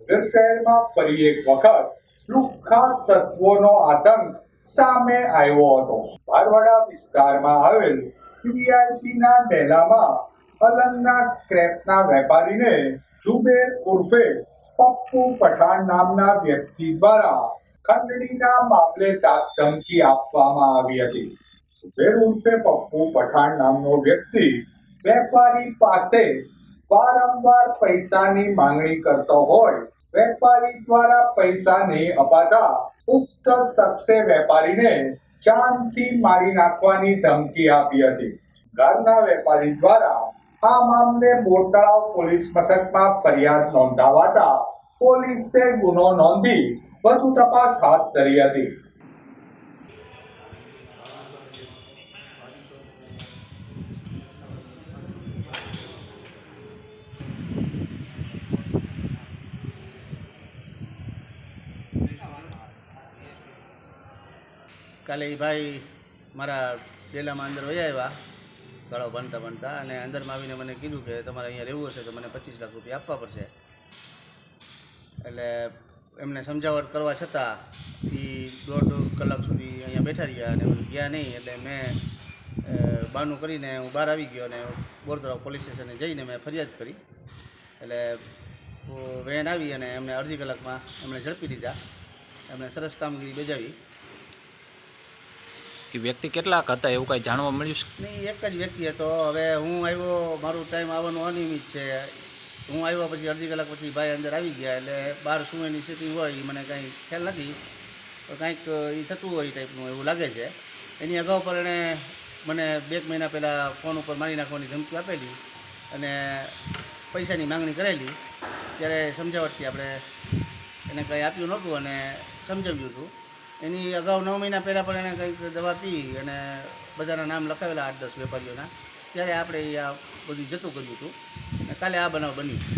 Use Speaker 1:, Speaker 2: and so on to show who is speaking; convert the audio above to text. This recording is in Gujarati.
Speaker 1: ભાવનગર શહેરમાં ફરી એક વખત લુખ્ખા તત્વોનો આતંક સામે આવ્યો હતો. બારવાડા વિસ્તારમાં આવેલ પીઆઈપી ના ડેલામાં અલંગના સ્ક્રેપના વેપારીને જુબેર ઉર્ફે પપ્પુ પઠાણ નામના વ્યક્તિ દ્વારા ખંડણીના મામલે ધમકી આપવામાં આવી હતી. જુબેર ઉર્ફે પપ્પુ પઠાણ નામનો વ્યક્તિ વેપારી પાસે વારંવાર પૈસાની માંગણી કરતો હોય, વેપારી દ્વારા પૈસા નહીં અપાતા ઉક્ત શખ્સે વેપારીને જાનથી મારી નાખવાની ધમકી આપી હતી. ઘરના વેપારી દ્વારા આ મામલે બોરતળાવ પોલીસ મથકમાં ફરિયાદ નોંધાવાતા પોલીસે ગુનો નોંધી વધુ તપાસ હાથ ધરી હતી.
Speaker 2: કાલે એ ભાઈ મારા ડેલામાં અંદર વહી આવ્યા, ગાળો ભણતા ભણતા અને અંદરમાં આવીને મને કીધું કે તમારે અહીંયા રહેવું હશે તો મને પચીસ લાખ રૂપિયા આપવા પડશે. એટલે એમને સમજાવટ કરવા છતાં એ દોઢ કલાક સુધી અહીંયા બેઠા રહ્યા અને ગયા નહીં, એટલે મેં બાનું કરીને હું બહાર આવી ગયો અને બોરતળાવ પોલીસ સ્ટેશને જઈને મેં ફરિયાદ કરી. એટલે વેન આવી અને એમને અડધી કલાકમાં એમણે ઝડપી લીધા. એમણે સરસ કામગીરી બજાવી.
Speaker 3: એ વ્યક્તિ કેટલાક હતા એવું કાંઈ જાણવા મળ્યું છે?
Speaker 2: નહીં, એક જ વ્યક્તિ હતો. હવે હું આવ્યો, મારું ટાઈમ આવવાનો અનિયમિત છે. હું આવ્યા પછી અડધી કલાક પછી ભાઈ અંદર આવી ગયા એટલે બહાર શું એની સ્થિતિ હોય એ મને કાંઈ ખ્યાલ નથી. કાંઈક એ થતું હોય ટાઈપનું એવું લાગે છે. એની અગાઉ પર એણે મને બે મહિના પહેલાં ફોન ઉપર મારી નાખવાની ધમકી આપેલી અને પૈસાની માંગણી કરેલી. ત્યારે સમજાવટથી આપણે એને કંઈ આપ્યું નહોતું અને સમજાવ્યું હતું. એની અગાઉ નવ મહિના પહેલાં પણ એણે કંઈક દવા પી અને બધાના નામ લખાવેલા આઠ દસ વેપારીઓના. ત્યારે આપણે આ બધું જતું કર્યું હતું. અને કાલે આ બનાવ બન્યું.